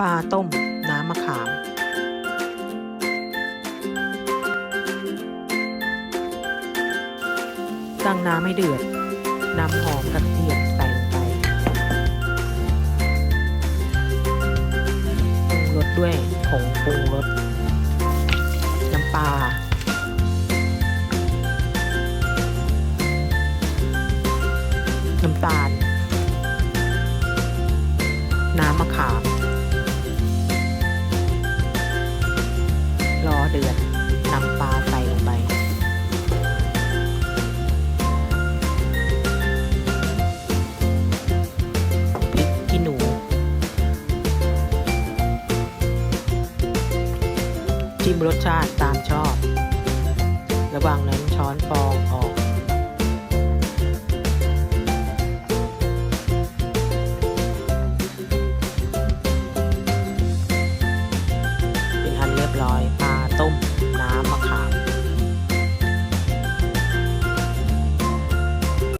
ปลาต้ม น้ำมะขาม ตั้งน้ำให้เดือดน้ำหอมกระเทียมใส่ลงไปปรุงรสด้วยผงปรุงรสน้ำปลาน้ำตาล น้ำมะขาม เดือดนำปลาใส่ลงไปพริกขี้หนูจิ้มรสชาติตามชอบ ระหว่างนั้นช้อนฟองออกเป็นอันเรียบร้อย